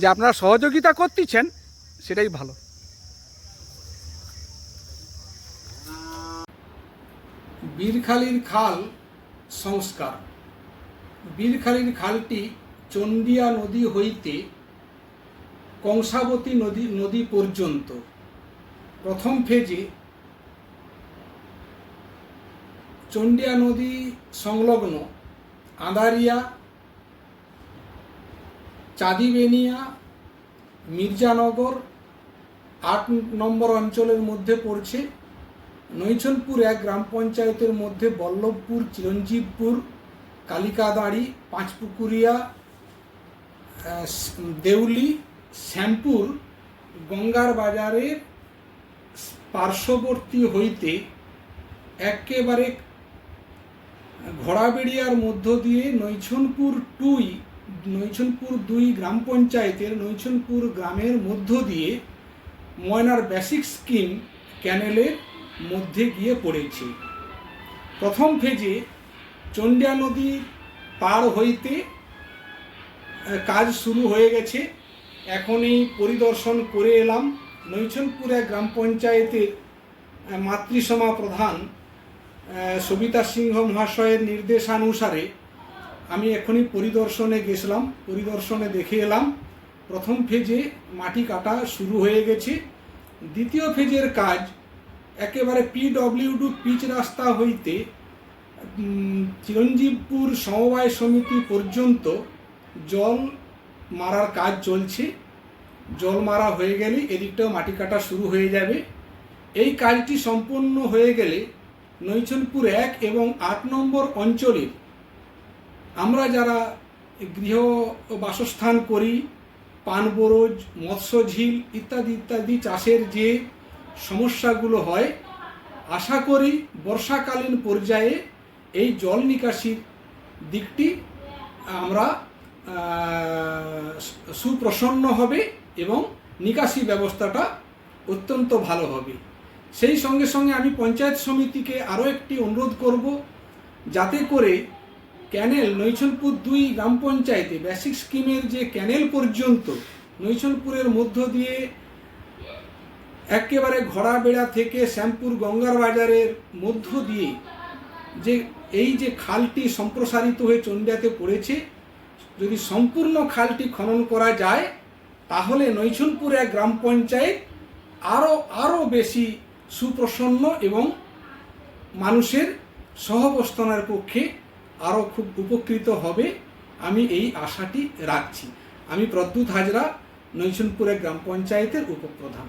যে আপনারা সহযোগিতা করতেছেন, সেটাই ভালো। বীরখালীর খাল সংস্কার। বীরখালীর খালটি চন্ডিয়া নদী হইতে কংসাবতী নদী নদী পর্যন্ত। প্রথম ফেজে চন্ডিয়া নদী সংলগ্ন আদারিয়া চাঁদিবেনিয়া, মির্জানগর, আট নম্বর অঞ্চলের মধ্যে পড়ছে। নৈছনপুর এক গ্রাম পঞ্চায়েতের মধ্যে বল্লভপুর, চিরঞ্জীবপুর, কালিকাদাঁড়ি, পাঁচপুকুরিয়া দেউলি, শ্যামপুর, গঙ্গার বাজারের পার্শ্ববর্তী হইতে একেবারে ঘোড়াবেড়িয়ার মধ্য দিয়ে নৈছনপুর টুই নৈছনপুর দুই গ্রাম পঞ্চায়েতের নৈছনপুর গ্রামের মধ্য দিয়ে ময়নার বেসিক স্কিম ক্যানেলের মধ্যে গিয়ে পড়েছে। প্রথম ফেজে চন্ডিয়া নদী পার হইতে কাজ শুরু হয়ে গেছে। এখনই পরিদর্শন করে এলাম। নৈছনপুর গ্রাম পঞ্চায়েতের মাতৃসমা প্রধান সবিতা সিংহ মহাশয়ের নির্দেশানুসারে আমি এখনই পরিদর্শনে গেছিলাম, পরিদর্শনে দেখে এলাম। প্রথম ফেজে মাটি কাটা শুরু হয়ে গেছে। দ্বিতীয় ফেজের কাজ, একেবারে পিডব্লিউডি পিচ রাস্তা হইতে চিরঞ্জীবপুর সমবায় সমিতি পর্যন্ত জল মারার কাজ চলছে। জল মারা হয়ে গেলে এদিকটাও মাটি কাটা শুরু হয়ে যাবে। এই কাজটি সম্পূর্ণ হয়ে গেলে নৈছনপুর এক এবং আট নম্বর অঞ্চলের আমরা যারা গৃহ বাসস্থান করি পানবরজ মৎস্যঝিল ইত্যাদি ইত্যাদি চাষের যে সমস্যাগুলো হয়, আশা করি বর্ষাকালীন পর্যায়ে এই জল নিকাশির দিকটি আমরা সুপ্রসন্ন হবে এবং নিকাশি ব্যবস্থাটা অত্যন্ত ভালো হবে। সেই সঙ্গে সঙ্গে আমি পঞ্চায়েত সমিতিকে আরও একটি অনুরোধ করব, যাতে করে ক্যানেল নৈছনপুর দুই গ্রাম পঞ্চায়েতে বেসিক স্কিমের যে ক্যানেল পর্যন্ত নৈছনপুরের মধ্য দিয়ে একেবারে ঘোড়াবেড়া থেকে শ্যামপুর গঙ্গার বাজারের মধ্য দিয়ে যে এই যে খালটি সম্প্রসারিত হয়ে চন্ডিয়াতে পড়েছে, যদি সম্পূর্ণ খালটি খনন করা যায়, তাহলে নৈছনপুর এক গ্রাম পঞ্চায়েত আরও আরও বেশি সুপ্রসন্ন এবং মানুষের সহবস্থানের পক্ষে আরও খুব উপকৃত হবে, আমি এই আশাটি রাখছি। আমি প্রদ্যুৎ হাজরা নৈশনপুরের গ্রাম পঞ্চায়েতের উপপ্রধান।